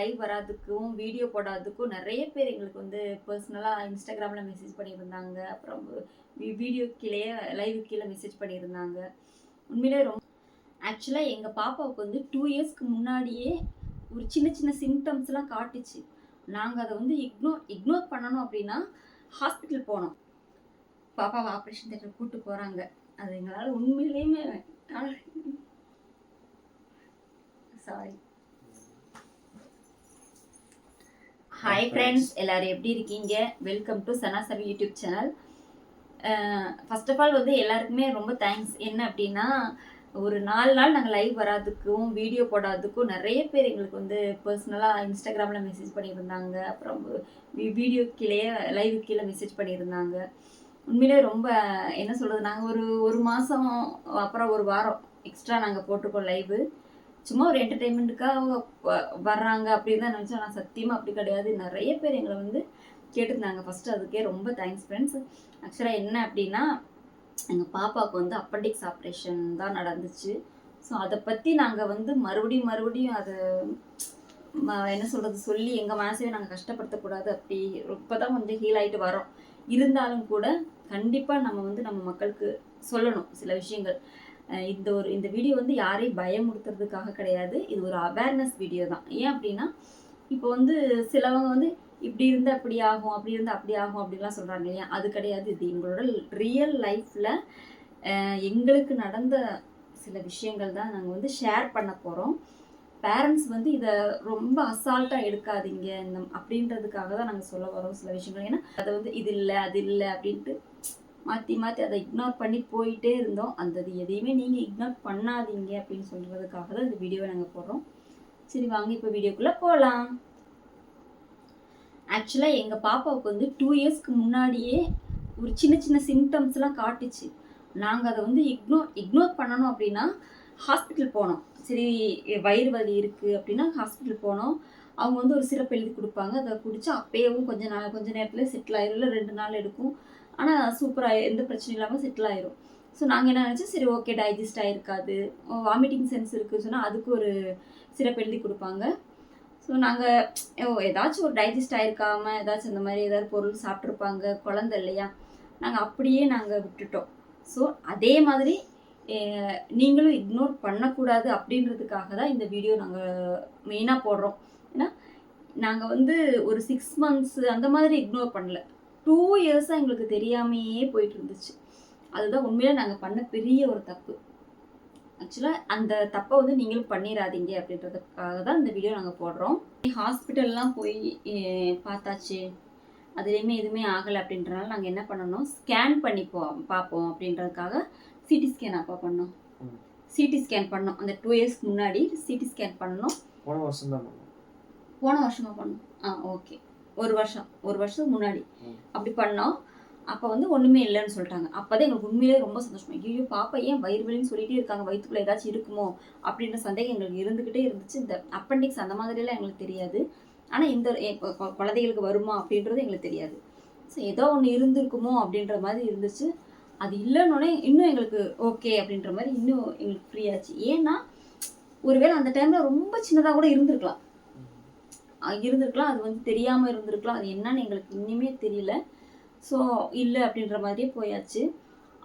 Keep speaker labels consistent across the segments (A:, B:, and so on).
A: Live வராதுக்கும் video போடாததுக்கும் நிறைய பேர் எங்களுக்கு வந்து பர்சனலாக இன்ஸ்டாகிராமில் மெசேஜ் பண்ணியிருந்தாங்க. அப்புறம் வீடியோ கீழே லைவ் கீழே மெசேஜ் பண்ணியிருந்தாங்க. உண்மையிலே ரொம்ப ஆக்சுவலாக எங்கள் பாப்பாவுக்கு வந்து டூ இயர்ஸ்க்கு முன்னாடியே ஒரு சின்ன சின்ன சிம்டம்ஸ்லாம் காட்டுச்சு. நாங்கள் அதை வந்து இக்னோர் இக்னோர் பண்ணணும் அப்படின்னா ஹாஸ்பிட்டல் போனோம். பாப்பாவை ஆப்ரேஷன் தேட்டர் கூப்பிட்டு போகிறாங்க அது எங்களால் உண்மையிலேயுமே சாரி ஹாய் ஃப்ரெண்ட்ஸ் எல்லாரும் எப்படி இருக்கீங்க? Welcome to சனாசவி YouTube channel first of all வந்து எல்லாருக்குமே ரொம்ப தேங்க்ஸ் என்ன அப்படின்னா ஒரு நாலு நாள் நாங்கள் லைவ் வராதுக்கும் வீடியோ போடாததுக்கும் நிறைய பேர் எங்களுக்கு வந்து பர்சனலாக இன்ஸ்டாகிராமில் மெசேஜ் பண்ணியிருந்தாங்க. அப்புறம் வீடியோ கீழே லைவ் கீழே மெசேஜ் பண்ணியிருந்தாங்க. உண்மையிலே ரொம்ப என்ன சொல்கிறது நாங்கள் ஒரு ஒரு மாதம் அப்புறம் ஒரு வாரம் எக்ஸ்ட்ரா நாங்கள் போட்டிருக்கோம் லைவு சும்மா ஒரு என்டர்டெயின்மெண்ட்டுக்காக வர்றாங்க அப்படின்னு தான் நினச்சோம் ஆனால் சத்தியமாக அப்படி கிடையாது. நிறைய பேர் எங்களை வந்து கேட்டிருந்தாங்க. ஃபஸ்ட்டு அதுக்கே ரொம்ப தேங்க்ஸ் ஃப்ரெண்ட்ஸ் ஆக்சுவலாக என்ன அப்படின்னா எங்கள் பாப்பாவுக்கு வந்து அப்பண்டிக்ஸ் ஆப்ரேஷன் தான் நடந்துச்சு. ஸோ அதை பற்றி நாங்கள் வந்து மறுபடியும் மறுபடியும் அதை என்ன சொல்கிறது சொல்லி எங்கள் மனசையும் நாங்கள் கஷ்டப்படுத்தக்கூடாது. அப்படி இப்போ தான் கொஞ்சம் ஹீல் ஆகிட்டு வரோம் இருந்தாலும் கூட கண்டிப்பாக நம்ம வந்து நம்ம மக்களுக்கு சொல்லணும் சில விஷயங்கள். இந்த ஒரு இந்த வீடியோ வந்து யாரையும் பயமுறுத்துறதுக்காக கிடையாது. இது ஒரு அவேர்னஸ் வீடியோ தான். ஏன் அப்படின்னா இப்போ வந்து சிலவங்க வந்து இப்படி இருந்தால் அப்படி ஆகும் அப்படி இருந்தால் அப்படி ஆகும் அப்படிலாம் சொல்கிறாங்க இல்லையா? அது கிடையாது. இது எங்களோட ரியல் லைஃப்பில் எங்களுக்கு நடந்த சில விஷயங்கள் தான் நாங்கள் வந்து ஷேர் பண்ண போகிறோம் பேரண்ட்ஸ் வந்து இதை ரொம்ப அசால்ட்டாக எடுக்காதீங்க. இந்த அப்படின்றதுக்காக தான் நாங்கள் சொல்ல வரோம் சில விஷயங்கள். ஏன்னா அதை வந்து இது இல்லை அது இல்லை அப்படின்ட்டு மாற்றி மாற்றி அதை இக்னோர் பண்ணி போயிட்டே இருந்தோம். அந்த இது எதையுமே நீங்கள் இக்னோர் பண்ணாதீங்க அப்படின்னு சொல்கிறதுக்காக தான் இந்த வீடியோவை நாங்கள் போடுறோம். சரி வாங்க இப்போ வீடியோக்குள்ளே போகலாம் ஆக்சுவலாக எங்கள் பாப்பாவுக்கு வந்து டூ இயர்ஸ்க்கு முன்னாடியே ஒரு சின்ன சின்ன சிம்டம்ஸ்லாம் காட்டுச்சு. நாங்கள் அதை வந்து இக்னோர் இக்னோர் பண்ணணும் அப்படின்னா ஹாஸ்பிட்டல் போனோம். சரி வயிறு வலி இருக்குது அப்படின்னா ஹாஸ்பிட்டல் போனோம். அவங்க வந்து ஒரு சிறப்பு எழுதி கொடுப்பாங்க. அதை குடித்து அப்பயேவும் கொஞ்ச நாள் கொஞ்ச நேரத்தில் செட்டில் ஆயிரும். இல்லை ரெண்டு நாள் எடுக்கும். ஆனால் சூப்பராக எந்த பிரச்சனையும் இல்லாமல் செட்டில் ஆயிரும். ஸோ நாங்கள் என்ன நினச்சோம்? சரி ஓகே டைஜஸ்ட் ஆகிருக்காது வாமிட்டிங் சென்ஸ் இருக்குது சொன்னால் அதுக்கு ஒரு சிறப்பு எழுதி கொடுப்பாங்க. ஸோ நாங்கள் ஓ ஏதாச்சும் ஒரு டைஜஸ்ட் ஆகிருக்காம ஏதாச்சும் அந்த மாதிரி ஏதாவது பொருள் சாப்பிட்ருப்பாங்க குழந்த இல்லையா? நாங்கள் அப்படியே நாங்கள் விட்டுட்டோம். ஸோ அதே மாதிரி நீங்களும் இக்னோர் பண்ணக்கூடாது அப்படின்றதுக்காக தான் இந்த வீடியோ நாங்கள் மெயினாக போடுறோம். ஏன்னா நாங்கள் வந்து ஒரு சிக்ஸ் மந்த்ஸ் அந்த மாதிரி இக்னோர் பண்ணல. டூ இயர்ஸாக எங்களுக்கு தெரியாமையே போயிட்டு இருந்துச்சு அதுதான் உண்மையில நாங்கள் பண்ண பெரிய ஒரு தப்பு. ஆக்சுவலாக அந்த தப்பை வந்து நீங்களும் பண்ணிடாதீங்க அப்படின்றதுக்காக தான் இந்த வீடியோ நாங்கள் போடுறோம். ஹாஸ்பிட்டல்லாம் போய் பார்த்தாச்சு. அதுலேயுமே எதுவுமே ஆகலை அப்படின்றனால நாங்கள் என்ன பண்ணணும்? ஸ்கேன் பண்ணி போ பார்ப்போம் அப்படின்றதுக்காக சிடி ஸ்கேன் அப்பா பண்ணோம். சிடி ஸ்கேன் பண்ணோம். அந்த டூ இயர்ஸ்க்கு முன்னாடி சிடி ஸ்கேன் பண்ணோம்
B: போன வருஷம் தான்
A: போன வருஷமா பண்ணோம். ஆ ஓகே ஒரு வருஷம் ஒரு வருஷத்துக்கு முன்னாடி. அப்படி பண்ணோம் அப்போ வந்து ஒன்றுமே இல்லைன்னு சொல்லிட்டாங்க. அப்போ தான் எங்களுக்கு உண்மையிலேயே ரொம்ப சந்தோஷம் ஐயோ பாப்பா ஏன் வயிறு வலின்னு சொல்லிட்டே இருக்காங்க? வயிற்றுக்குள்ள ஏதாச்சும் இருக்குமோ? அப்படின்ற சந்தேகம் எங்களுக்கு இருந்துக்கிட்டே இருந்துச்சு. இந்த அப்பண்டிக்ஸ் அந்த மாதிரிலாம் எங்களுக்கு தெரியாது. ஆனால் இந்த குழந்தைகளுக்கு வருமா அப்படின்றது எங்களுக்கு தெரியாது. ஸோ ஏதோ ஒன்று இருந்திருக்குமோ அப்படின்ற மாதிரி இருந்துச்சு. அது இல்லைன்னொடனே இன்னும் எங்களுக்கு ஓகே அப்படின்ற மாதிரி இன்னும் எங்களுக்கு ஃப்ரீ ஆச்சு. ஏன்னா ஒருவேளை அந்த டைமில் ரொம்ப சின்னதாக கூட இருந்திருக்கலாம். இருந்திருக்கலாம். அது வந்து தெரியாமல் இருந்திருக்கலாம். அது என்னன்னு எங்களுக்கு இன்னுமே தெரியல. ஸோ இல்லை அப்படின்ற மாதிரியே போயாச்சு.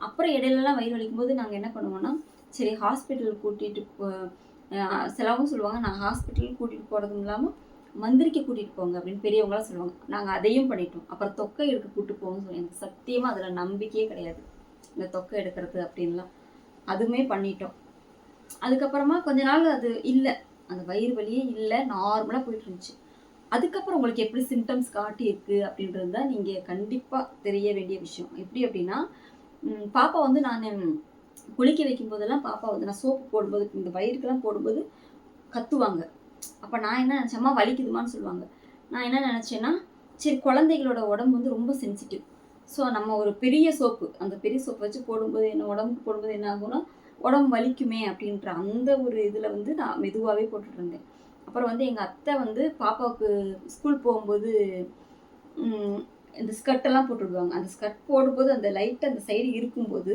A: அப்புறம் இடையிலலாம் வயிறு வலிக்கும்போது நாங்கள் என்ன பண்ணுவோம்னா சரி ஹாஸ்பிட்டல் கூட்டிகிட்டு செலவும் சிலவங்க சொல்லுவாங்க நான் ஹாஸ்பிட்டல் கூட்டிகிட்டு போகிறதும் இல்லாமல் மந்திரிக்க கூட்டிகிட்டு போங்க அப்படின்னு பெரியவங்களாம் சொல்லுவாங்க. நாங்கள் அதையும் பண்ணிட்டோம். அப்புறம் தொக்கை எடுக்க கூப்பிட்டு போவோம்னு சொல்லி எனக்கு சத்தியமாக அதில் நம்பிக்கையே கிடையாது. இந்த தொக்கை எடுக்கிறது அப்படின்லாம். அதுவுமே பண்ணிட்டோம். அதுக்கப்புறமா கொஞ்ச நாள் அது இல்லை. அந்த வயிறு வலியே இல்லை. நார்மலாக போயிட்டு இருந்துச்சு. அதுக்கப்புறம் உங்களுக்கு எப்படி சிம்டம்ஸ் காட்டியிருக்கு அப்படின்றது தான் நீங்கள் கண்டிப்பாக தெரிய வேண்டிய விஷயம். எப்படி அப்படின்னா பாப்பா வந்து நான் குளிக்க வைக்கும் போதெல்லாம் பாப்பா வந்து நான் சோப்பு போடும்போது இந்த வயிறுக்கெல்லாம் போடும்போது கத்துவாங்க. அப்போ நான் என்ன நினச்சேம்மா வலிக்குதுமான்னு சொல்லுவாங்க. நான் என்ன நினச்சேன்னா சரி குழந்தைகளோட உடம்பு வந்து ரொம்ப சென்சிட்டிவ் ஸோ நம்ம ஒரு பெரிய சோப்பு அந்த பெரிய சோப்பு வச்சு போடும்போது என்ன உடம்புக்கு போடும்போது என்ன ஆகும்னா உடம்பு வலிக்குமே அப்படின்ற அந்த ஒரு இதில் வந்து நான் மெதுவாகவே போட்டுட்டு இருந்தேன். அப்புறம் வந்து எங்கள் அத்தை வந்து பாப்பாவுக்கு ஸ்கூல் போகும்போது இந்த ஸ்கர்ட்டெல்லாம் போட்டு விடுவாங்க அந்த ஸ்கர்ட் போடும்போது அந்த லைட் அந்த சைடு இருக்கும்போது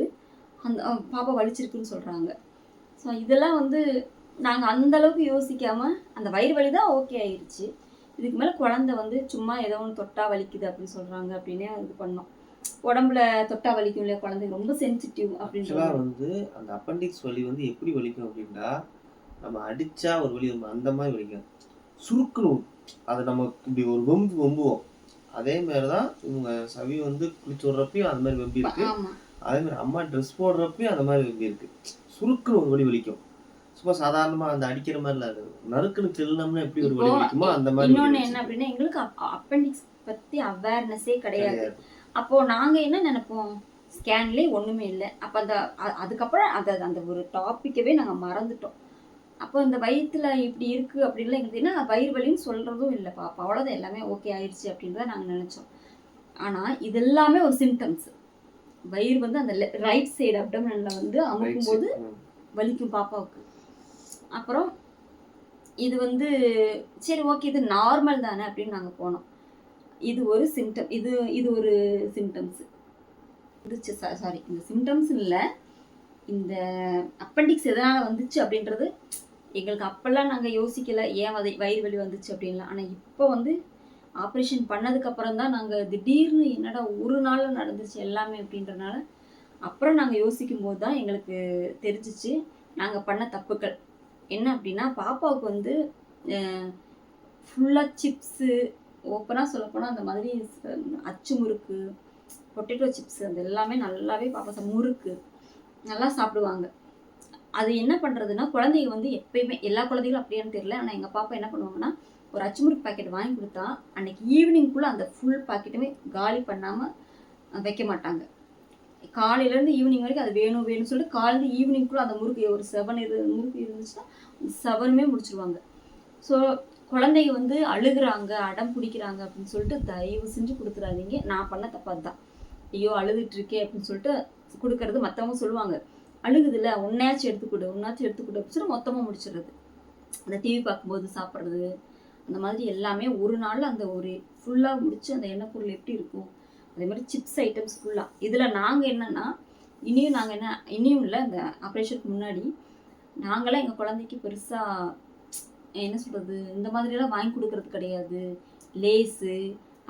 A: அந்த பாப்பா வலிச்சிருக்குன்னு சொல்கிறாங்க ஸோ இதெல்லாம் வந்து நாங்கள் அந்த அளவுக்கு யோசிக்காம அந்த வயிறு வலி தான் ஓகே ஆயிடுச்சு இதுக்கு மேலே குழந்தை வந்து சும்மா ஏதோ ஒன்று தொட்டா வலிக்குது அப்படின்னு சொல்கிறாங்க அப்படின்னே இது பண்ணோம். உடம்புல தொட்டா வலிக்கும் இல்லையா குழந்தைங்க ரொம்ப சென்சிட்டிவ் அப்படின்னு
B: வந்து அந்த அப்பெண்டிக்ஸ் வலி வந்து எப்படி வலிக்கும் அப்படின்னா நம்ம அடிச்சா ஒரு வலி வரும். அந்த மாதிரி வலிக்கும். சுருக்கணும் அதை நம்ம இப்படி ஒரு வெம்பு வெம்புவோம். அதே மாதிரி தான் இவங்க சவி வந்து குளிச்சு விடுறப்பையும் அந்த மாதிரி வெம்பி இருக்கு. அதே மாதிரி அம்மா ட்ரெஸ் போடுறப்பையும் அந்த மாதிரி வெம்பி இருக்கு. சுருக்குன்னு ஒரு வலி வலிக்கும். சும்மா சாதாரணமா அந்த அடிக்கிற மாதிரிலாம் அது நறுக்குன்னு செல்லணும்னா எப்படி ஒரு
A: இப்போ
B: வலிக்குமோ அந்த மாதிரி
A: இன்னொன்று என்ன அப்படின்னா எங்களுக்கு அப்பெண்டிக்ஸ் பற்றி அவேர்னஸே கிடையாது. அப்போ நாங்க என்ன நினைப்போம்? ஸ்கேன்லேயே ஒண்ணுமே இல்லை. அப்போ அந்த அதுக்கப்புறம் அந்த அந்த ஒரு டாப்பிக்கவே நாங்க மறந்துட்டோம். அப்போ இந்த வயிற்றுல இப்படி இருக்கு அப்படின்லாம் எங்களுக்கு என்ன வயிறு வலின்னு சொல்றதும் இல்லை பாப்பா. அவ்வளோதான் எல்லாமே ஓகே ஆயிடுச்சு அப்படின்னு தான் நாங்கள் நினைச்சோம். ஆனா இது எல்லாமே ஒரு சிம்டம்ஸ் வயிறு வந்து அந்த ரைட் சைடு அப்டமனில் வந்து
B: Right
A: அமுக்கும்போது
B: side. ம்.
A: வலிக்கும் பாப்பாவுக்கு. அப்புறம் இது வந்து சரி ஓகே இது நார்மல் தானே அப்படின்னு நாங்கள் போனோம். இது ஒரு சிம்டம் இது இது ஒரு சிம்டம்ஸ் இது சாரி இந்த சிம்டம்ஸ் இல்லை இந்த அப்பெண்டிக்ஸ் எதனால் வந்துச்சு அப்படின்றது எங்களுக்கு அப்போல்லாம் நாங்கள் யோசிக்கல ஏன் வதை வயிறு வலி வந்துச்சு அப்படின்லாம். ஆனால் இப்போ வந்து ஆப்ரேஷன் பண்ணதுக்கப்புறம் தான் நாங்கள் திடீர்னு என்னடா ஒரு நாளில் நடந்துச்சு எல்லாமே அப்படின்றனால அப்புறம் நாங்கள் யோசிக்கும் போது தான் எங்களுக்கு தெரிஞ்சிச்சு நாங்கள் பண்ண தப்புக்கள் என்ன அப்படின்னா பாப்பாவுக்கு வந்து ஃபுல்லாக சிப்ஸு ஓப்பனாக சொல்லப்போனால் அந்த மாதிரி அச்சு முறுக்கு பொட்டேட்டோ சிப்ஸ் அது எல்லாமே நல்லாவே பாப்பா முறுக்கு நல்லா சாப்பிடுவாங்க. அது என்ன பண்ணுறதுன்னா குழந்தைங்க வந்து எப்பயுமே எல்லா குழந்தைகளும் அப்படியான்னு தெரியல. ஆனால் எங்கள் பாப்பா என்ன பண்ணுவாங்கன்னா ஒரு அச்சு முறுக்கு பாக்கெட் வாங்கி கொடுத்தா அன்னைக்கு ஈவினிங்குள்ளே அந்த ஃபுல் பாக்கெட்டுமே காலி பண்ணாமல் வைக்க மாட்டாங்க. காலையிலேருந்து ஈவினிங் வரைக்கும் அது வேணும் வேணும்னு சொல்லிட்டு காலையில ஈவினிங்குள்ளே அந்த முறுக்கு ஒரு செவன் இது முறுக்கு இருந்துச்சுன்னா செவனுமே முடிச்சிருவாங்க. ஸோ குழந்தைங்க வந்து அழுகுறாங்க அடம் பிடிக்கிறாங்க அப்படின்னு சொல்லிட்டு தயவு செஞ்சு கொடுத்துறாதீங்க. நான் பண்ண தப்பாக தான் ஐயோ அழுதுட்டு இருக்கே அப்படின்னு சொல்லிட்டு கொடுக்கறது மற்றவங்க சொல்லுவாங்க. அழுகுதுல்ல உன்னையாச்சும் எடுத்துக்கொடு உன்னாச்சும் எடுத்துக்கொடு அப்படின்னு சொல்லி மொத்தமாக முடிச்சிடுறது. அந்த டிவி பார்க்கும்போது சாப்பிட்றது அந்த மாதிரி எல்லாமே ஒரு நாளில் அந்த ஒரு ஃபுல்லாக முடிச்சு அந்த எண்ணெய் பொருள் எப்படி இருக்கும்? அதே மாதிரி சிப்ஸ் ஐட்டம்ஸ் ஃபுல்லாக இதில் நாங்கள் என்னன்னா இனியும் நாங்கள் என்ன இனியும் இல்லை இந்த ஆப்ரேஷனுக்கு முன்னாடி நாங்களாம் எங்கள் குழந்தைக்கு பெருசாக என்ன சொல்கிறது இந்த மாதிரியெல்லாம் வாங்கி கொடுக்கறது கிடையாது. லேஸு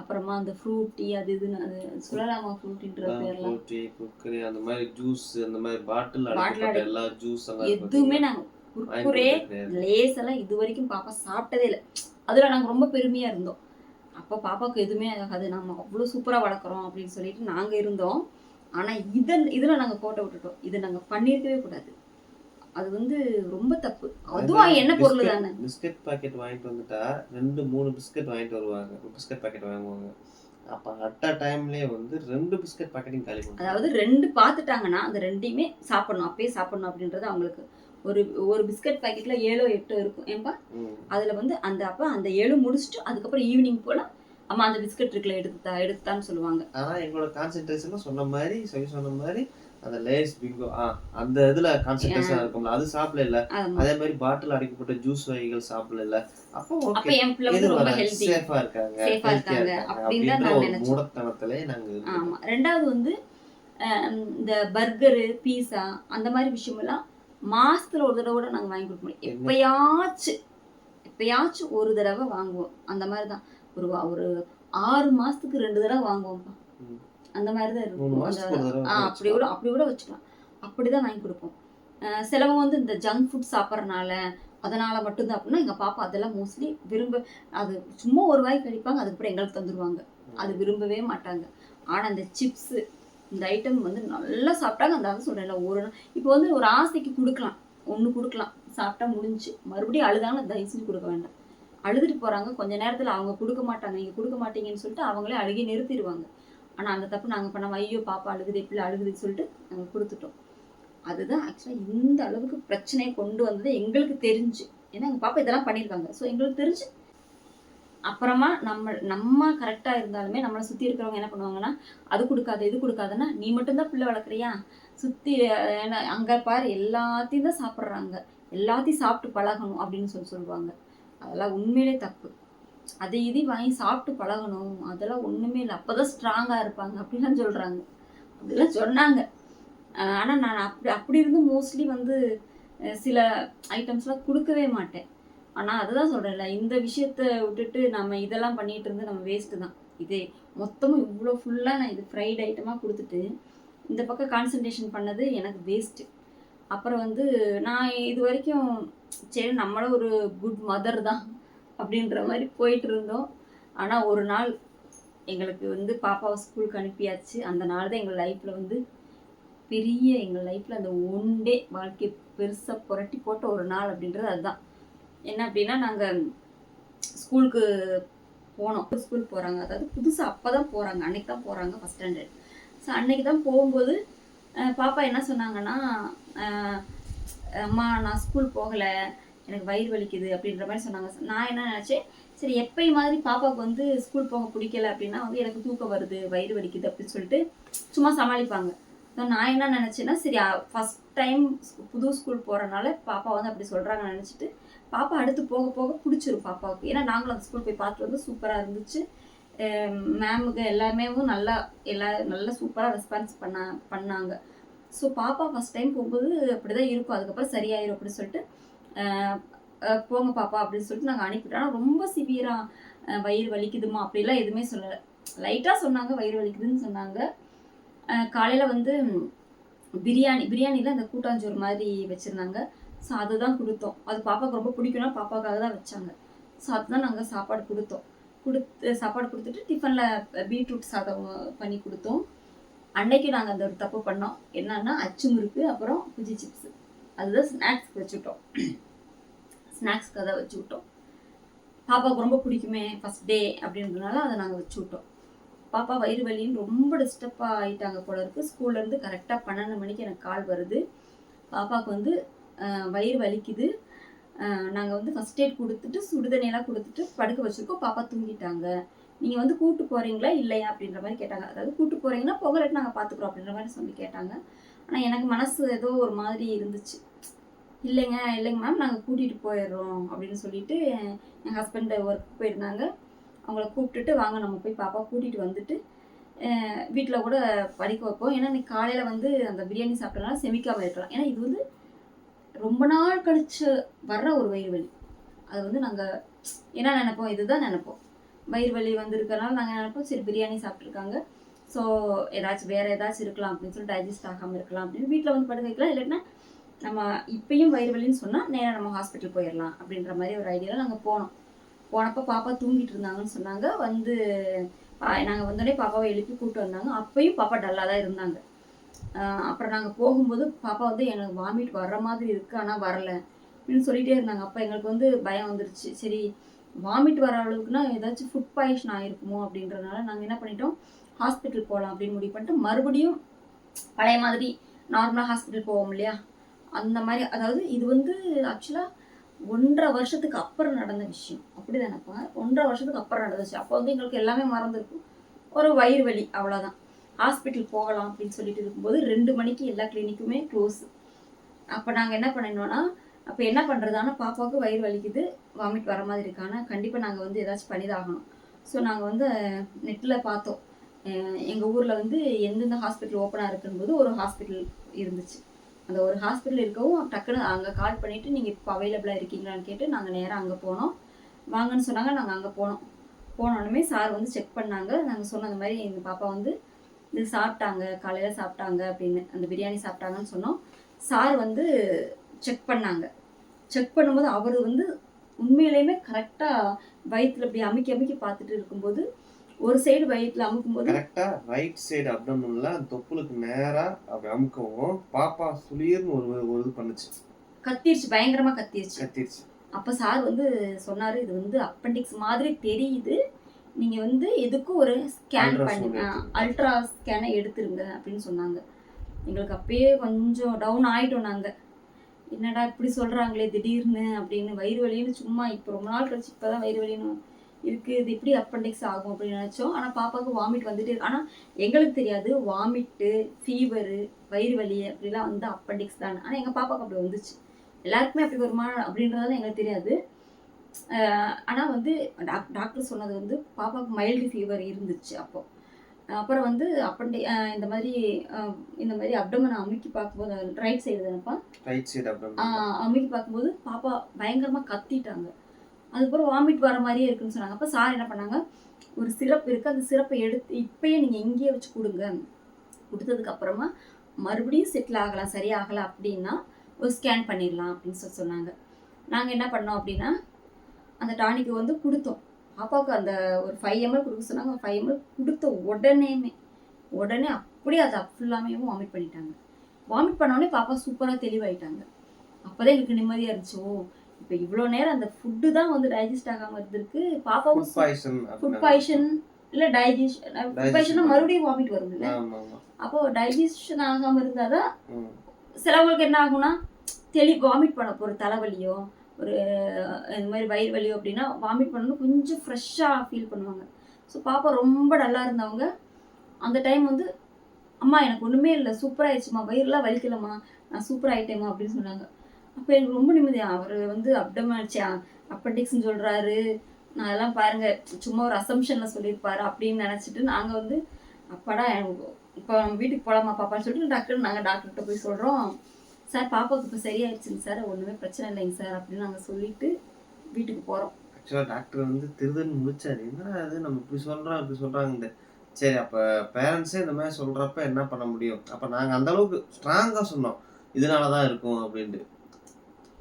A: அப்புறமா அந்த ஃப்ரூட்டி அது இதுன்னு அது சொல்லலாமா ஃப்ரூட்டின்ற பேர்லாம்
B: fruity, குர்குரே, அந்த மாதிரி ஜூஸ் அந்த மாதிரி பாட்டில்
A: அடை-
B: எல்லா ஜூஸ்
A: எதுவுமே? நாங்கள் குர்குரே. லேஸ் எல்லாம் இது வரைக்கும் பாப்பா சாப்பிட்டதே இல்லை. அதில் நாங்கள் ரொம்ப பெருமையாக இருந்தோம். அப்போ பாப்பாவுக்கு எதுவுமே ஆகாது. நம்ம அவ்வளோ சூப்பராக வளர்க்குறோம் அப்படின்னு சொல்லிட்டு நாங்கள் இருந்தோம். ஆனால் இதில் இதில் நாங்கள் கோட்டை விட்டுட்டோம். இதை நாங்கள் பண்ணியிருக்கவே கூடாது. அது வந்து ரொம்ப தப்பு. அதுவும் என்ன பொருள் தானே
B: பிஸ்கட் பாக்கெட் வாங்கிட்டு வந்துட்டா ரெண்டு மூணு பிஸ்கட் வாங்கிட்டு வருவாங்க. பிஸ்கட் பாக்கெட் வாங்குவாங்க. அப்ப அட் அ டைம்லயே வந்து ரெண்டு பிஸ்கட் பாக்கெட்டையும் காலி
A: அதாவது ரெண்டு பார்த்துட்டாங்கன்னா அந்த ரெண்டையுமே சாப்பிடணும். அப்பயே சாப்பிடணும் அப்படின்றது அவங்களுக்கு ஒரு ஒரு பிஸ்கட் பாக்கெட்ல ஏழோ எட்டோ இருக்கும். ஏன்பா. அதுல வந்து அந்த அப்ப அந்த ஏழு முடிச்சுட்டு அதுக்கப்புறம் ஈவினிங் போல அம்மா அந்த பிஸ்கட் இருக்குல்ல எடுத்துத்தா எடுத்துத்தான்னு சொல்லுவாங்க.
B: ஆனா எங்களோட கான்சென்ட்ரேஷன் சொன்ன மாதிரி சவி சொன்ன மாதிரி அந்த லேஸ் பிங்கோ அந்த இதுல கான்சென்ட்ரேஷன் இருக்கும்ல அது சாப்பிடல இல்ல. அதே மாதிரி பாட்டில் அடைக்கப்பட்ட ஜூஸ் வகைகள் சாப்பிடல இல்ல. அப்போ ஓகே இது
A: ரொம்ப ஹெல்தி
B: சேஃபா இருக்காங்க. ஹெல்த்தியா
A: இருக்காங்க
B: அப்படின்ற
A: நாங்க
B: ஒரு. மூடத்தனத்திலே நாங்க.
A: ஆமா. ரெண்டாவது வந்து இந்த பர்கரு பீஸா அந்த மாதிரி விஷயமெல்லாம் மாசத்துல ஒரு தடவை கூட நாங்க வாங்கி கொடுக்க முடியும்? எப்பயாச்சும் எப்பயாச்சும் ஒரு தடவை வாங்குவோம். அந்த மாதிரி தான் ஒரு ஒரு ஆறு மாசத்துக்கு ரெண்டு தடவை வாங்குவோம்ப்பா. அந்த மாதிரி தான் இருக்கும் ஆ அப்படி கூட அப்படி கூட வச்சுக்கலாம். அப்படிதான் வாங்கி கொடுப்போம். சிலவங்க வந்து இந்த ஜங்க் ஃபுட் சாப்பிட்றனால அதனால மட்டும்தான் அப்படின்னா எங்க பாப்பா அதெல்லாம் மோஸ்ட்லி விரும்ப அது சும்மா ஒரு வாய் கடிப்பாங்க அதுக்கப்புறம் எங்களுக்கு தந்துடுவாங்க அது விரும்பவே மாட்டாங்க. ஆனா இந்த சிப்ஸ் இந்த ஐட்டம் வந்து நல்லா சாப்பிட்டாங்க. அந்த அதை சொல்றேன்ல ஒரு இப்போ வந்து ஒரு ஆசைக்கு கொடுக்கலாம். ஒன்று கொடுக்கலாம். சாப்பிட்டா முடிஞ்சு. மறுபடியும் அழுதாங்கன்னா தயவு செஞ்சு கொடுக்க வேண்டாம். அழுதுட்டு போறாங்க. கொஞ்ச நேரத்துல அவங்க கொடுக்க மாட்டாங்க. நீங்க கொடுக்க மாட்டீங்கன்னு சொல்லிட்டு அவங்களே அழுகி நிறுத்திடுவாங்க. ஆனால் அந்த தப்பு நாங்கள் பண்ணாமல் ஐயோ பாப்பா அழுகுது இப்படி அழுகுதுன்னு சொல்லிட்டு நாங்கள் கொடுத்துட்டோம். அதுதான் ஆக்சுவலாக இந்த அளவுக்கு பிரச்சனையை கொண்டு வந்தது எங்களுக்கு தெரிஞ்சு. ஏன்னா எங்கள் பாப்பா இதெல்லாம் பண்ணியிருக்காங்க. ஸோ எங்களுக்கு தெரிஞ்சு அப்புறமா நம்ம நம்ம கரெக்டாக இருந்தாலுமே நம்மளை சுற்றி இருக்கிறவங்க என்ன பண்ணுவாங்கன்னா அது கொடுக்காத இது கொடுக்காதன்னா நீ மட்டும்தான் பிள்ளை வளர்க்குறியா? சுற்றி அங்கே பாரு எல்லாத்தையும் தான் சாப்பிட்றாங்க. எல்லாத்தையும் சாப்பிட்டு பழகணும் அப்படின்னு சொல்லி சொல்லுவாங்க. அதெல்லாம் உண்மையிலே தப்பு. அதை இது வாங்கி சாப்பிட்டு பழகணும். அதெல்லாம் ஒன்றுமே இல்லை. அப்போ தான் ஸ்ட்ராங்காக இருப்பாங்க. அப்படிலாம் சொல்கிறாங்க அப்படிலாம் சொன்னாங்க. ஆனால் நான் அப்படி அப்படி இருந்து மோஸ்ட்லி வந்து சில ஐட்டம்ஸ்லாம் கொடுக்கவே மாட்டேன். ஆனால் அதுதான் சொல்கிறேன்ல இந்த விஷயத்த விட்டுட்டு நம்ம இதெல்லாம் பண்ணிகிட்டு இருந்து நம்ம வேஸ்ட்டு தான். இதே மொத்தமும் இவ்வளோ ஃபுல்லாக நான் இது ஃப்ரைட் ஐட்டமாக கொடுத்துட்டு இந்த பக்கம் கான்சன்ட்ரேஷன் பண்ணது எனக்கு வேஸ்ட்டு அப்புறம் வந்து நான் இது வரைக்கும் சரி நம்மளும் ஒரு குட் மதர் தான். அப்படின்ற மாதிரி போயிட்டு இருந்தோம் ஆனால் ஒரு நாள் எங்களுக்கு வந்து பாப்பாவை ஸ்கூலுக்கு அனுப்பியாச்சு. அந்த நாள் தான் எங்கள் லைஃப்பில் வந்து பெரிய எங்கள் லைஃப்பில் அந்த ஒன் டே பெருசாக புரட்டி போட்ட ஒரு நாள் அப்படின்றது அதுதான். என்ன அப்படின்னா நாங்கள் ஸ்கூலுக்கு போனோம். ஸ்கூல் போகிறாங்க அதாவது புதுசாக அப்போ தான் போகிறாங்க அன்னைக்கு தான் போகிறாங்க ஃபஸ்ட் ஸ்டாண்டர்ட் ஸோ அன்னைக்கு தான் போகும்போது பாப்பா என்ன சொன்னாங்கன்னா அம்மா நான் ஸ்கூல் போகலை. எனக்கு வயிறு வலிக்குது அப்படின்ற மாதிரி சொன்னாங்க. நான் என்ன நினச்சேன் சரி எப்பயும் மாதிரி பாப்பாவுக்கு வந்து ஸ்கூல் போக பிடிக்கல அப்படின்னா வந்து எனக்கு தூக்கம் வருது வயிறு வலிக்குது அப்படின்னு சொல்லிட்டு சும்மா சமாளிப்பாங்க. நான் என்ன நினச்சேன்னா சரி ஃபஸ்ட் டைம் புது ஸ்கூல் போகிறனால பாப்பா வந்து அப்படி சொல்கிறாங்கன்னு நினச்சிட்டு பாப்பா அடுத்து போக போக பிடிச்சிரும் பாப்பாவுக்கு. ஏன்னா நாங்களும் அந்த ஸ்கூல் போய் பார்த்துட்டு வந்து சூப்பராக இருந்துச்சு. மேமுக்கு எல்லாமே நல்லா எல்லா நல்லா சூப்பராக ரெஸ்பான்ஸ் பண்ணா பண்ணாங்க. ஸோ பாப்பா ஃபஸ்ட் டைம் போகும்போது அப்படி தான் இருக்கும். அதுக்கப்புறம் சரியாயிரும் அப்படின்னு சொல்லிட்டு போங்க பாப்பா அப்படின்னு சொல்லிட்டு நாங்கள் அனுப்பிட்டோம் ஆனால் ரொம்ப சிவியராக வயிறு வலிக்குதுமா அப்படிலாம் எதுவுமே சொல்லலை. லைட்டாக சொன்னாங்க வயிறு வலிக்குதுன்னு சொன்னாங்க. காலையில் வந்து பிரியாணி பிரியாணியில் அந்த கூட்டாஞ்சோறு மாதிரி வச்சுருந்தாங்க. ஸோ அதுதான் கொடுத்தோம். அது பாப்பாவுக்கு ரொம்ப பிடிக்கும்னா பாப்பாவுக்காக தான் வச்சாங்க. ஸோ அதுதான் நாங்கள் சாப்பாடு கொடுத்தோம். கொடுத்து சாப்பாடு கொடுத்துட்டு டிஃபனில் பீட்ரூட் சாதம் பண்ணி கொடுத்தோம். அன்னைக்கு நாங்கள் அந்த ஒரு தப்பு பண்ணோம். என்னன்னா அச்சு முறுக்கு அப்புறம் குஜி சிப்ஸு. அதுதான் ஸ்நாக்ஸ்க்கு வச்சுட்டோம் ஸ்நாக்ஸ்க்கு அதை வச்சு விட்டோம் பாப்பாவுக்கு ரொம்ப பிடிக்குமே ஃபஸ்ட் டே அப்படின்றதுனால அதை நாங்கள் வச்சு விட்டோம் பாப்பா வயிறு வலின்னு ரொம்ப டிஸ்டர்பாக ஆகிட்டாங்க போல இருக்குது ஸ்கூல்லேருந்து கரெக்டாக பன்னெண்டு மணிக்கு எனக்கு கால் வருது. பாப்பாவுக்கு வந்து வயிறு வலிக்குது. நாங்கள் வந்து ஃபஸ்ட் எய்ட் கொடுத்துட்டு சுடுதண்ணியெல்லாம் கொடுத்துட்டு படுக்க வச்சுருக்கோம். பாப்பா தூங்கிட்டாங்க. நீங்கள் வந்து கூட்டு போகிறீங்களா இல்லையா அப்படின்ற மாதிரி கேட்டாங்க. அதாவது கூட்டு போகிறீங்கன்னா புகலட்டு நாங்கள் பார்த்துக்குறோம் அப்படின்ற மாதிரி சொல்லி கேட்டாங்க. ஆனால் எனக்கு மனசு ஏதோ ஒரு மாதிரி இருந்துச்சு. இல்லைங்க இல்லைங்க மேம் நாங்கள் கூட்டிகிட்டு போயிடுறோம் அப்படின்னு சொல்லிட்டு என் ஹஸ்பண்ட் ஒர்க் போயிருந்தாங்க. அவங்கள கூப்பிட்டுட்டு வாங்க நம்ம போய் பாப்பா கூட்டிகிட்டு வந்துட்டு வீட்டில் கூட படிக்க வைப்போம். ஏன்னா இன்னைக்கு காலையில் வந்து அந்த பிரியாணி சாப்பிட்டனால செமிக்காமல் இருக்கலாம். ஏன்னா இது வந்து ரொம்ப நாள் கழிச்சு வர்ற ஒரு வயிறு வலி. அது வந்து நாங்கள் என்ன நினைப்போம்? இதுதான் நினைப்போம். வயிறு வலி வந்திருக்கனால நாங்கள் நினைப்போம் சரி பிரியாணி சாப்பிட்ருக்காங்க ஸோ ஏதாச்சும் வேறு ஏதாச்சும் இருக்கலாம் அப்படின்னு சொல்லி டைஜஸ்ட் ஆகாமல் இருக்கலாம் அப்படின்னு வீட்டில் வந்து படுக்க வைக்கலாம். இல்லைன்னா நம்ம இப்பயும் வயிறு வலின்னு சொன்னால் நேராக நம்ம ஹாஸ்பிட்டல் போயிடலாம் அப்படின்ற மாதிரி ஒரு ஐடியாவில் நாங்கள் போனோம். போனப்போ பாப்பா தூங்கிட்டு இருந்தாங்கன்னு சொன்னாங்க. வந்து நாங்கள் வந்தோடனே பாப்பாவை எழுப்பி கூப்பிட்டு வந்தாங்க. அப்பயும் பாப்பா டல்லாக தான் இருந்தாங்க. அப்புறம் நாங்கள் போகும்போது பாப்பா வந்து எனக்கு வாமிட் வர்ற மாதிரி இருக்குது ஆனால் வரல அப்படின்னு சொல்லிட்டே இருந்தாங்க. அப்போ எங்களுக்கு வந்து பயம் வந்துருச்சு. சரி வாமிட் வர அளவுக்குன்னா ஏதாச்சும் ஃபுட் பாய்ஷன் ஆகிருக்குமோ அப்படின்றதுனால நாங்கள் என்ன பண்ணிட்டோம்? ஹாஸ்பிட்டல் போகலாம் அப்படின்னு முடிவு பண்ணிட்டு மறுபடியும் பழைய மாதிரி நார்மலாக ஹாஸ்பிட்டல் போவோம் இல்லையா? அந்த மாதிரி அதாவது இது வந்து ஆக்சுவலாக ஒன்றரை வருஷத்துக்கு அப்புறம் நடந்த விஷயம். அப்படி தானேப்பா ஒன்றரை வருஷத்துக்கு அப்புறம் நடந்துச்சு அப்போ வந்து எங்களுக்கு எல்லாமே மறந்துருக்கும். ஒரு வயிறு வலி அவ்வளோதான் ஹாஸ்பிட்டல் போகலாம் அப்படின்னு சொல்லிட்டு இருக்கும்போது ரெண்டு மணிக்கு எல்லா கிளினிக்குமே க்ளோஸ் அப்போ நாங்கள் என்ன பண்ணினோன்னா அப்போ என்ன பண்ணுறதானா பாப்பாவுக்கு வயிறு வலிக்குது வாமிட் வர மாதிரி இருக்கானா கண்டிப்பாக நாங்கள் வந்து ஏதாச்சும் பண்ணிதாகணும் ஸோ நாங்கள் வந்து நெட்டில் பார்த்தோம். எங்கள் ஊரில் வந்து எந்தெந்த ஹாஸ்பிட்டல் ஓப்பனாக இருக்கும்போது ஒரு ஹாஸ்பிட்டல் இருந்துச்சு. அந்த ஒரு ஹாஸ்பிட்டல் இருக்கவும் டக்குன்னு அங்கே கால் பண்ணிவிட்டு நீங்கள் இப்போ அவைலபிளாக இருக்கீங்களான்னு கேட்டு நாங்கள் நேராக அங்கே போனோம். வாங்கன்னு சொன்னாங்க நாங்கள் அங்கே போனோம். போனோடனே சார் வந்து செக் பண்ணாங்க. நாங்கள் சொன்ன அந்த மாதிரி எங்கள் பாப்பா வந்து இது சாப்பிட்டாங்க காலையில் சாப்பிட்டாங்க அப்படின்னு அந்த பிரியாணி சாப்பிட்டாங்கன்னு சொன்னோம். சார் வந்து செக் பண்ணாங்க. செக் பண்ணும்போது அவர் வந்து உண்மையிலேயுமே கரெக்டாக வயிற்றில் இப்படி அமுக்கி அமுக்கி பார்த்துட்டு இருக்கும்போது ஒரு சைடு வயிற்றுல அமுக்கும்போது
B: கரெக்டா ரைட் சைடு அப்டமன்ல தொப்புளுக்கு நேரா அப்படி அமுக்கவும் பாப்பா சுளீர்னு ஒரு ஒரு இது பண்ணுச்சு.
A: கத்திருச்சு பயங்கரமாக கத்திருச்சு.
B: கத்திருச்சு.
A: அப்போ சார் வந்து சொன்னார் இது வந்து அப்பெண்டிக்ஸ் மாதிரி தெரியுது. நீங்கள் வந்து எதுக்கும் ஒரு ஸ்கேன் பண்ணி. அல்ட்ரா ஸ்கேனை எடுத்துருங்க. அப்படின்னு சொன்னாங்க. எங்களுக்கு அப்பயே கொஞ்சம் டவுன் ஆகிட்டோம் நாங்கள் என்னடா இப்படி சொல்கிறாங்களே திடீர்னு அப்படின்னு வயிறு வலின்னு சும்மா இப்போ ரொம்ப நாள் கழிச்சு இப்போ தான் வயிறு வலின்னு இருக்குது இது எப்படி அப்பெண்டிக்ஸ் ஆகும் அப்படின்னு நினச்சோம். ஆனால் பாப்பாவுக்கு வாமிட் வந்துட்டு இருக்கு. ஆனால் எங்களுக்கு தெரியாது. வாமிட்டு ஃபீவரு வயிறு வலி அப்படிலாம் வந்து அப்பெண்டிக்ஸ் தான். ஆனால் எங்கள் பாப்பாவுக்கு அப்படி வந்துச்சு. எல்லாருக்குமே அப்படி வருமா அப்படின்றதெல்லாம் எங்களுக்கு தெரியாது. ஆனால் வந்து டாக் டாக்டர் சொன்னது வந்து பாப்பாவுக்கு மைல்டு ஃபீவர் இருந்துச்சு அப்போ. அப்புறம் வந்து அப்பண்டி இந்த மாதிரி இந்த மாதிரி அப்டமனை அமுக்கி பார்க்கும்போது ரைட் சைடு தானேப்பா?
B: ரைட் சைடு
A: அமுக்கி பார்க்கும்போது பாப்பா பயங்கரமாக கத்திட்டாங்க. அதுக்கப்புறம் வாமிட் வர மாதிரியே இருக்குன்னு சொன்னாங்க. அப்போ சார் என்ன பண்ணாங்க? ஒரு சிரப் இருக்குது அந்த சிரப்பை எடுத்து இப்பயே நீங்கள் இங்கேயே வச்சு கொடுங்க. கொடுத்ததுக்கப்புறமா மறுபடியும் செட்டில் ஆகலாம் சரியாகலை அப்படின்னா ஒரு ஸ்கேன் பண்ணிடலாம் அப்படின்னு சொல்லி சொன்னாங்க. நாங்கள் என்ன பண்ணோம் அப்படின்னா அந்த டானிக்கு வந்து கொடுத்தோம். பாப்பாவுக்கு அந்த ஒரு ஃபைவ் எம்எல் கொடுக்க சொன்னாங்க. ஃபைவ் எம்எல் கொடுத்த உடனேமே. உடனே அப்படியே அதை ஃபுல்லாமே வாமிட் பண்ணிட்டாங்க. வாமிட் பண்ணோடனே பாப்பா சூப்பராக தெளிவாயிட்டாங்க. அப்போதான் எங்களுக்கு நிம்மதியாக இருந்துச்சு. ஓ இப்போ இவ்வளோ நேரம் அந்த ஃபுட்டு தான் வந்து டைஜஸ்ட் ஆகாமல் இருந்திருக்கு. பாப்பாவும்
B: ஃபுட் பாய்சன்
A: இல்லை டைஜஷன் ஃபுட் பாய்ஷன்னா மறுபடியும் வாமிட் வரும் இல்லை அப்போ டைஜஷன் ஆகாமல் இருந்தால் தான். சிலவங்களுக்கு என்ன ஆகும்னா தெளி வாமிட் பண்ண ஒரு தலைவலியோ ஒரு இந்த மாதிரி வயிறு வலியோ அப்படின்னா வாமிட் பண்ணணும் கொஞ்சம் ஃப்ரெஷ்ஷாக ஃபீல் பண்ணுவாங்க. ஸோ பாப்பா ரொம்ப டல்லாக இருந்தவங்க. அந்த டைம் வந்து அம்மா எனக்கு ஒன்றுமே இல்லை. சூப்பராகிடுச்சுமா வயிறுலாம் வலிக்கலம்மா நான் சூப்பர் ஆகிட்டேம்மா அப்படின்னு சொன்னாங்க. அப்போ எனக்கு ரொம்ப நிம்மதியாக அவர் வந்து அப்டமாச்சா அப்பண்டிக்ஸ்னு சொல்கிறாரு நான் அதெல்லாம் பாருங்கள் சும்மா ஒரு அசம்ஷனில் சொல்லியிருப்பாரு அப்படின்னு நினச்சிட்டு நாங்கள் வந்து அப்பாடா இப்போ நம்ம வீட்டுக்கு போகலாமா பாப்பான்னு சொல்லிட்டு டாக்டர் நாங்கள் டாக்டர்கிட்ட போய் சொல்கிறோம் சார் பாப்பாவுக்கு இப்போ சரியாயிடுச்சுங்க சார். ஒன்றுமே பிரச்சனை இல்லைங்க சார் அப்படின்னு நாங்கள் சொல்லிட்டு வீட்டுக்கு போகிறோம்
B: ஆக்சுவலாக டாக்டர் வந்து திருதன் முடிச்சார். என்னடா அது நம்ம இப்படி சொல்கிறோம் அப்படி சொல்கிறாங்க சரி அப்போ பேரண்ட்ஸே இந்த மாதிரி சொல்கிறப்ப என்ன பண்ண முடியும்? அப்போ நாங்கள் அந்த அளவுக்கு ஸ்ட்ராங்காக சொன்னோம். இதனால தான் இருக்கும் அப்படின்ட்டு.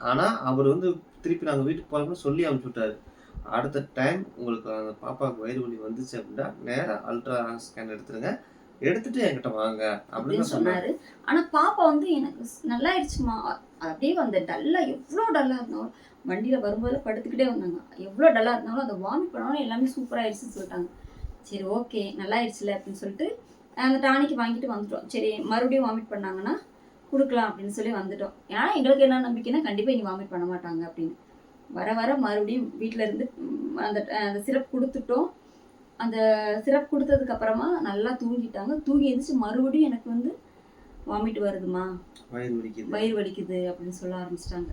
B: ஆனால் அவர் வந்து திருப்பி நாங்கள் வீட்டுக்கு போகிறோம்னு சொல்லி அனுப்பிச்சு விட்டாரு அடுத்த டைம் உங்களுக்கு அந்த பாப்பாவுக்கு வயிறு வலி வந்துச்சு அப்படின்னா நேராக அல்ட்ரா ஸ்கேன் எடுத்துருங்க. எடுத்துட்டு என்கிட்ட வாங்க அப்படின்னு சொன்னார்.
A: ஆனா பாப்பா வந்து எனக்கு நல்லா ஆயிடுச்சுமா அப்படியே அந்த டல்லா எவ்வளோ டல்லா இருந்தாலும் வண்டியில வரும்போது படுத்துக்கிட்டே வந்தாங்க. எவ்வளோ டல்லா இருந்தாலும் அந்த வாமிட் பண்ணாலும் எல்லாமே சூப்பரா ஆயிடுச்சுன்னு சொல்லிட்டாங்க. சரி ஓகே நல்லா ஆயிடுச்சுல அப்படின்னு சொல்லிட்டு அந்த டானிக்கு வாங்கிட்டு வந்துட்டோம். சரி மறுபடியும் வாமிட் பண்ணாங்கன்னா கொடுக்கலாம் அப்படின்னு சொல்லி வந்துட்டோம். ஏன்னா எங்களுக்கு என்ன நம்பிக்கைன்னா கண்டிப்பா இனி வாமிட் பண்ண மாட்டாங்க அப்படின்னு. வர வர மறுபடியும் வீட்ல இருந்து அந்த அந்த சிரப் கொடுத்துட்டோம். அந்த சிரப் கொடுத்ததுக்கு அப்புறமா நல்லா தூங்கிட்டாங்க. தூங்கி எழுந்திரிச்சு மறுபடியும் எனக்கு வந்து வாமிட் வருதுமா
B: வயிறு வலிக்குது.
A: வயிறு வலிக்குது அப்படின்னு சொல்ல ஆரம்பிச்சிட்டாங்க.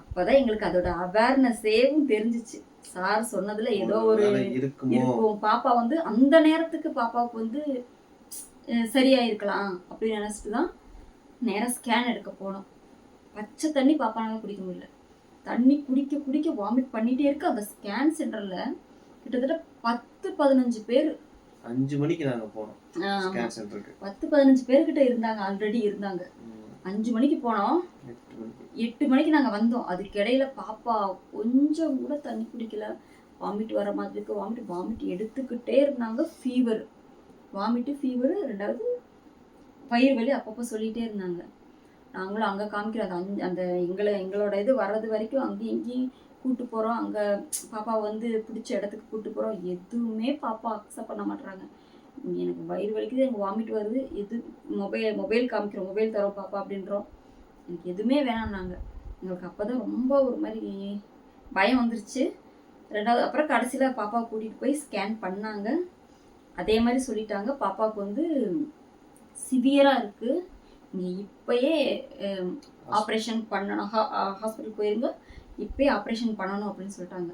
A: அப்பதான் எங்களுக்கு அதோட அவேர்னஸேவும் தெரிஞ்சிச்சு. சார் சொன்னதுல ஏதோ ஒரு
B: இருக்குமோ?
A: பாப்பா வந்து அந்த நேரத்துக்கு பாப்பாவுக்கு வந்து சரியாயிருக்கலாம் அப்படின்னு நினச்சிட்டு தான் நேராக ஸ்கேன் எடுக்க போனோம். பச்சை தண்ணி பாப்பானால குடிக்க முடியல. தண்ணி குடிக்க குடிக்க வாமிட் பண்ணிட்டே இருக்கு. அந்த ஸ்கேன் சென்டரில் கிட்டத்தட்ட பத்து பதினஞ்சு பேர்
B: அஞ்சு மணிக்கு நாங்கள் போனோம்.
A: பத்து பதினஞ்சு பேர்கிட்ட இருந்தாங்க ஆல்ரெடி இருந்தாங்க. அஞ்சு மணிக்கு போனோம்.
B: எட்டு மணிக்கு.
A: நாங்கள் வந்தோம். அதுக்கு இடையில பாப்பா கொஞ்சம் கூட தண்ணி குடிக்கல. வாமிட் வர மாதிரி இருக்கு. வாமிட் வாமிட் எடுத்துக்கிட்டே இருந்தாங்க. ஃபீவர் வாமிட்டு ஃபீவர் ரெண்டாவது பயிர் வலி அப்பப்போ சொல்லிகிட்டே இருந்தாங்க. நாங்களும் அங்கே காமிக்கிறோம் அந்த அஞ்சு அந்த எங்களை எங்களோட இது வர்றது வரைக்கும் அங்கேயும் இங்கேயும் கூப்பிட்டு போகிறோம் அங்கே பாப்பா வந்து பிடிச்ச இடத்துக்கு கூப்பிட்டு போகிறோம் எதுவுமே பாப்பா அக்செப்ட் பண்ண மாட்டுறாங்க எனக்கு வயிறு வலிக்குது எனக்கு வாமிட் வருது. எது மொபைல் மொபைல் காமிக்கிறோம். மொபைல் தரோம் பாப்பா அப்படின்றோம். எனக்கு எதுவுமே வேணாம்னாங்க. எங்களுக்கு அப்போ தான் ரொம்ப ஒரு மாதிரி பயம் வந்துருச்சு. ரெண்டாவது அப்புறம் கடைசியில் பாப்பாவை கூட்டிகிட்டு போய் ஸ்கேன் பண்ணாங்க. அதே மாதிரி சொல்லிட்டாங்க. பாப்பாவுக்கு வந்து சிவியராக இருக்குது நீங்கள் இப்போயே ஆப்ரேஷன் பண்ணணும். ஹாஸ்பிட்டல் போயிருங்க. இப்போயே ஆப்ரேஷன் பண்ணணும் அப்படின்னு சொல்லிட்டாங்க.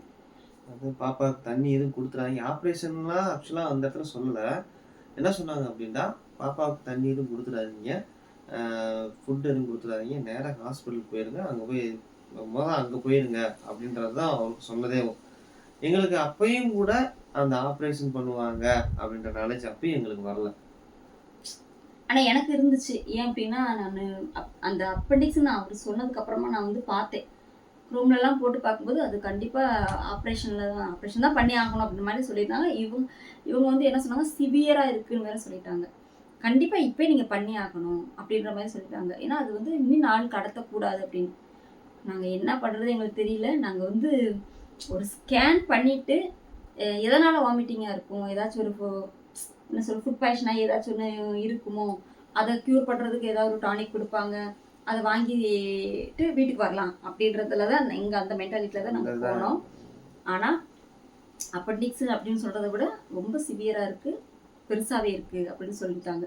B: அது பாப்பா தண்ணி எதுவும் கொடுத்துறாங்க ஆப்ரேஷன்லாம் ஆக்சுவலாக அந்த இடத்துல சொல்லலை. என்ன சொன்னாங்க அப்படின்னா பாப்பாவுக்கு தண்ணி எதுவும் கொடுத்துடாதீங்க ஃபுட் எதுவும் கொடுத்துடாதீங்க நேராக ஹாஸ்பிட்டலுக்கு போயிருங்க. அங்கே போய் முதல்ல அங்கே போயிருங்க அப்படின்றது தான் அவருக்கு சொன்னதே எங்களுக்கு அப்பயும் கூட அந்த ஆப்ரேஷன் பண்ணுவாங்க அப்படின்ற நாலேஜ் அப்பயும் எங்களுக்கு வரல.
A: ஆனால் எனக்கு இருந்துச்சு. ஏன் அப்படின்னா நான் அந்த அப்பண்டிக்ஸ் நான் அவர் சொன்னதுக்கப்புறமா நான் வந்து பார்த்தேன். ரூம்லலாம் போட்டு பார்க்கும்போது அது கண்டிப்பாக ஆப்ரேஷனில் தான் ஆப்ரேஷன் தான் பண்ணி ஆகணும் அப்படின்ற மாதிரி சொல்லியிருந்தாங்க. இவங்க இவங்க வந்து என்ன சொன்னாங்க? சிவியராக இருக்குன்னு வேறு சொல்லிட்டாங்க. கண்டிப்பாக இப்போ நீங்கள் பண்ணி ஆகணும் அப்படின்ற மாதிரி சொல்லிட்டாங்க. ஏன்னா அது வந்து இன்னும் நாள் கடத்தக்கூடாது அப்படின்னு. நாங்கள் என்ன பண்ணுறது எங்களுக்கு தெரியல. நாங்கள் வந்து ஒரு ஸ்கேன் பண்ணிவிட்டு எதனால் வாமிட்டிங்காக இருக்கும்? ஏதாச்சும் ஒரு என்ன சொல்ற ஃபுட் பாய்ஷனாக ஏதாச்சும் ஒன்று இருக்குமோ அதை க்யூர் பண்ணுறதுக்கு ஏதாவது ஒரு டானிக் கொடுப்பாங்க அதை வாங்கிட்டு வீட்டுக்கு வரலாம் அப்படின்றதுல தான் எங்கள் அந்த மென்டாலிட்டியில் தான் நாங்கள். போனோம். ஆனால் அப்பண்டிக்ஸ் அப்படின்னு சொல்கிறத விட ரொம்ப சிவியராக இருக்குது பெருசாகவே இருக்குது அப்படின்னு சொல்லிட்டாங்க.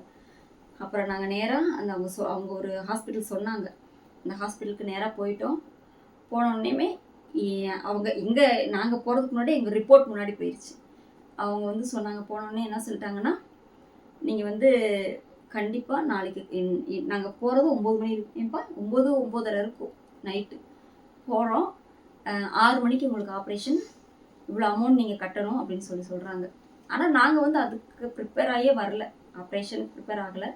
A: அப்புறம் நாங்கள் நேராக அந்த அவங்க சொ அவங்க ஒரு ஹாஸ்பிட்டல் சொன்னாங்க. அந்த ஹாஸ்பிட்டலுக்கு நேராக போயிட்டோம். போனோடனேமே அவங்க இங்கே நாங்கள் போகிறதுக்கு முன்னாடி எங்கள் ரிப்போர்ட் முன்னாடி போயிடுச்சு அவங்க வந்து சொன்னாங்க போனோடனே என்ன சொல்லிட்டாங்கன்னா நீங்கள் வந்து கண்டிப்பாக நாளைக்கு நாங்கள் போகிறது ஒம்பது மணி ஏன்பா? ஒம்பது ஒம்போதரை இருக்கும் நைட்டு போகிறோம் ஆறு மணிக்கு உங்களுக்கு ஆப்ரேஷன் இவ்வளோ அமௌண்ட் நீங்கள் கட்டணும் அப்படின்னு சொல்லி சொல்கிறாங்க ஆனால் நாங்கள் வந்து அதுக்கு ப்ரிப்பேர் ஆகியே வரல. ஆப்ரேஷன் ப்ரிப்பேர் ஆகலை.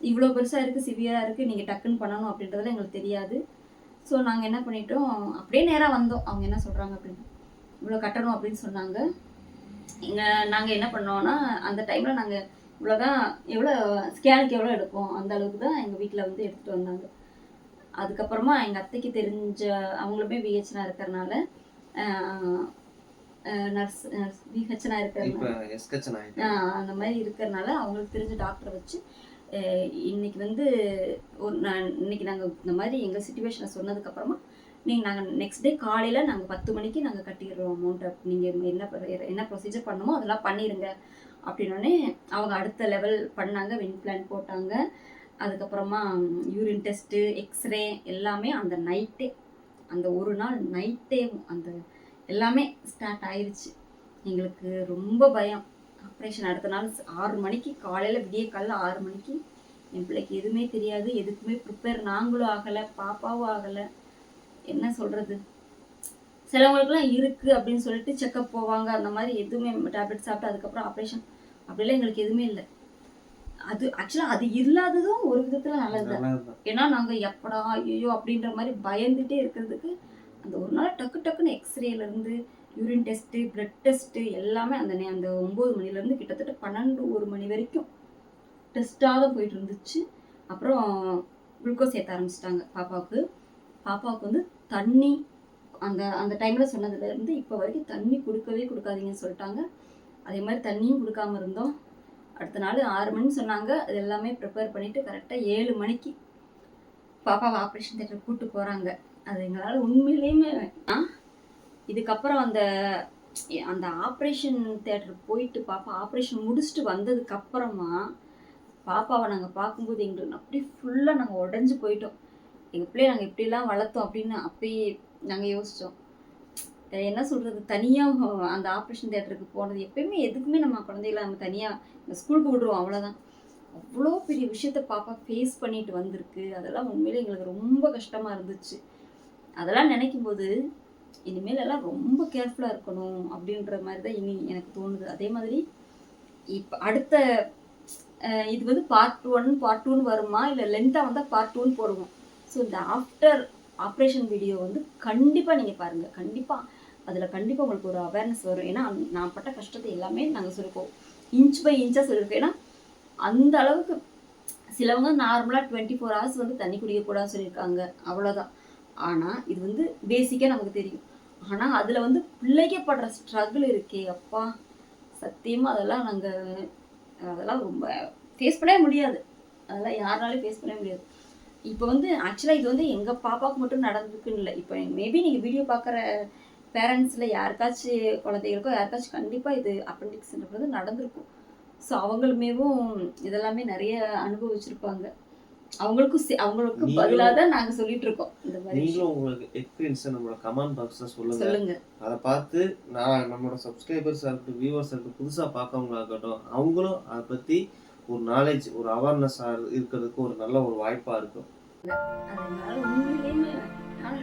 A: இவ்வளோ பெருசாக இருக்குது சிவியராக இருக்குது நீங்கள் டக்குன்னு பண்ணணும் அப்படின்றதுல எங்களுக்கு தெரியாது. ஸோ நாங்கள் என்ன பண்ணிட்டோம் அப்படியே நேராக வந்தோம். அவங்க என்ன சொல்கிறாங்க அப்படின்னு. இவ்வளோ கட்டணும் அப்படின்னு சொன்னாங்க. எங்கள் நாங்கள் என்ன பண்ணோம்னா அந்த டைமில் நாங்கள் இவ்வளோதான் எவ்வளோ ஸ்கேனுக்கு எவ்வளோ எடுப்போம் அந்த அளவுக்கு தான் எங்கள் வீட்டில் வந்து எடுத்துகிட்டு வந்தாங்க. அதுக்கப்புறமா எங்கள் அத்தைக்கு தெரிஞ்ச அவங்களுமே விஹெச்னா இருக்கிறனால நர்ஸ் விஹெச்னா இருக்கிறனால அந்த மாதிரி இருக்கிறனால அவங்களுக்கு தெரிஞ்ச டாக்டரை வச்சு இன்னைக்கு வந்து ஒரு இன்னைக்கு நாங்கள் இந்த மாதிரி எங்கள் சுச்சுவேஷனை சொன்னதுக்கப்புறமா நீங்கள் நாங்கள் நெக்ஸ்ட் டே காலையில் நாங்கள் பத்து மணிக்கு நாங்கள் கட்டிடுறோம் அமௌண்ட்டை நீங்கள் என்ன என்ன ப்ரொசீஜர் பண்ணுமோ அதெல்லாம் பண்ணிடுங்க அப்படின்னோடனே அவங்க அடுத்த லெவல் பண்ணாங்க வின் பிளான் போட்டாங்க. அதுக்கப்புறமா யூரின் டெஸ்ட்டு எக்ஸ்ரே எல்லாமே அந்த நைட்டே அந்த ஒரு நாள் நைட்டே அந்த எல்லாமே ஸ்டார்ட் ஆயிடுச்சு எங்களுக்கு ரொம்ப பயம். ஆப்ரேஷன் அடுத்த நாள் ஆறு மணிக்கு காலையில் விடிய காலையில் ஆறு மணிக்கு. என் பிள்ளைக்கு எதுவுமே தெரியாது. எதுக்குமே ப்ரிப்பேர் நாங்களும் ஆகலை பாப்பாவும் ஆகலை. என்ன சொல்கிறது சிலவங்களுக்குலாம் இருக்குது அப்படின்னு சொல்லிட்டு செக்கப் போவாங்க. அந்த மாதிரி எதுவுமே டேப்லெட் சாப்பிட்டு அதுக்கப்புறம் ஆப்ரேஷன் அப்படிலாம் எங்களுக்கு எதுவுமே இல்லை. அது ஆக்சுவலாக அது இல்லாததும் ஒரு விதத்தில் நல்லது தான். ஏன்னா நாங்கள் எப்படா ஐயோ அப்படின்ற மாதிரி பயந்துட்டே இருக்கிறதுக்கு அந்த ஒரு நாள் டக்கு டக்குன்னு எக்ஸ்ரேலேருந்து யூரின் டெஸ்ட்டு பிளட் டெஸ்ட்டு எல்லாமே அந்த நே- அந்த ஒம்பது மணிலேருந்து கிட்டத்தட்ட பன்னெண்டு ஒரு மணி வரைக்கும் டெஸ்ட்டாக தான் போயிட்டு இருந்துச்சு. அப்புறம் குளுக்கோஸ் ஏற்ற ஆரம்பிச்சிட்டாங்க பாப்பாவுக்கு. பாப்பாவுக்கு வந்து தண்ணி அந்த அந்த டைமில் சொன்னதுலேருந்து இப்போ வரைக்கும் தண்ணி கொடுக்கவே கொடுக்காதீங்கன்னு சொல்லிட்டாங்க. அதே மாதிரி தண்ணியும் கொடுக்காம இருந்தோம். அடுத்த நாள் ஆறு மணின்னு சொன்னாங்க. அது எல்லாமே ப்ரிப்பேர் பண்ணிவிட்டு கரெக்டாக ஏழு மணிக்கு பாப்பாவை ஆப்ரேஷன் தேட்டர் கூட்டு போகிறாங்க அது எங்களால் உண்மையிலேயுமே ஆ? இதுக்கப்புறம் அந்த அந்த ஆப்ரேஷன் தேட்டர் போயிட்டு பாப்பா ஆப்ரேஷன் முடிச்சுட்டு வந்ததுக்கப்புறமா பாப்பாவை நாங்கள் பார்க்கும்போது எங்களுக்கு அப்படியே ஃபுல்லாக நாங்கள் உடஞ்சி போயிட்டோம். எங்கள் பிள்ளைய நாங்கள் இப்படிலாம் வளர்த்தோம் அப்படின்னு அப்பயே நாங்கள் யோசித்தோம் என்ன சொல்கிறது தனியாக அந்த ஆப்ரேஷன் தேட்டருக்கு போனது எப்பயுமே எதுக்குமே நம்ம குழந்தைகளை நம்ம தனியாக ஸ்கூலுக்கு விடுறோம் அவ்வளோதான் அவ்வளோ பெரிய விஷயத்த பாப்பா ஃபேஸ் பண்ணிட்டு வந்திருக்கு. அதெல்லாம் உண்மையிலே எங்களுக்கு ரொம்ப கஷ்டமாக இருந்துச்சு. அதெல்லாம் நினைக்கும் போது இனிமேல் எல்லாம் ரொம்ப கேர்ஃபுல்லாக இருக்கணும் அப்படின்ற மாதிரி தான் இனி எனக்கு தோணுது. அதே மாதிரி இப்போ அடுத்த இது வந்து பார்ட் ஒன் பார்ட் டூன்னு வருமா? இல்லை லென்த்தாக வந்தால் பார்ட் டூன்னு போடுவோம்? ஸோ இந்த ஆஃப்டர் ஆப்ரேஷன் வீடியோ வந்து கண்டிப்பாக நீங்கள் பாருங்கள் கண்டிப்பாக அதில் கண்டிப்பாக உங்களுக்கு ஒரு அவேர்னஸ் வரும். ஏன்னா நான் பட்ட கஷ்டத்தை எல்லாமே நாங்கள் சொல்லியிருக்கோம் இன்ச் பை இன்ச்சாக சொல்லியிருக்கோம். ஏன்னா அந்த அளவுக்கு சிலவங்க நார்மலாக டுவெண்ட்டி ஃபோர் ஹவர்ஸ் வந்து தண்ணி குடிக்கக்கூடாதுன்னு சொல்லியிருக்காங்க. அவ்வளோதான் ஆனால் இது வந்து பேசிக்காக நமக்கு தெரியும். ஆனால் அதில் வந்து பிள்ளைக்கப்படுற ஸ்ட்ரகிள் இருக்கே அப்பா. சத்தியமாக அதெல்லாம் நாங்கள் அதெல்லாம் ரொம்ப ஃபேஸ் பண்ணவே முடியாது. அதெல்லாம் யாராலையும் ஃபேஸ் பண்ணவே முடியாது. இப்போ வந்து ஆக்சுவலாக இது வந்து எங்கள் பாப்பாவுக்கு மட்டும் நடந்திருக்குன்னு இல்லை. இப்போ மேபி நீங்கள் வீடியோ பார்க்குற பேரண்ட்ஸில் யாருக்காச்சும் குழந்தைகளுக்கோ யாருக்காச்சும் கண்டிப்பாக இது அப்பண்டிக்ஸ்ன்றது நடந்திருக்கும். ஸோ அவங்களுமேவும் இதெல்லாமே நிறைய அனுபவிச்சிருப்பாங்க. அவங்களுக்கும் சே- அவங்களுக்கு
B: நீங்களும்
A: பதிலாக தான் நாங்கள் சொல்லிட்டு இருக்கோம் இந்த மாதிரி.
B: நீங்களும் உங்களுக்கு எக்ஸ்பீரியன்ஸை நம்மளோட கமெண்ட் பாக்ஸில் சொல்லுங்க.
A: சொல்லுங்க.
B: அதை பார்த்து நான் நம்மளோட சப்ஸ்கிரைபர்ஸ் இருக்கட்டும் வியூவர்ஸ் இருக்கட்டும் புதுசாக பார்க்கவங்களா இருக்கட்டும் அவங்களும் அதை பற்றி ஒரு நாலேஜ் ஒரு அவேர்னஸ் இருக்கிறதுக்கு ஒரு நல்ல ஒரு வாய்ப்பாக இருக்கும்.
A: அதனால உண்மையிலேயுமே நான்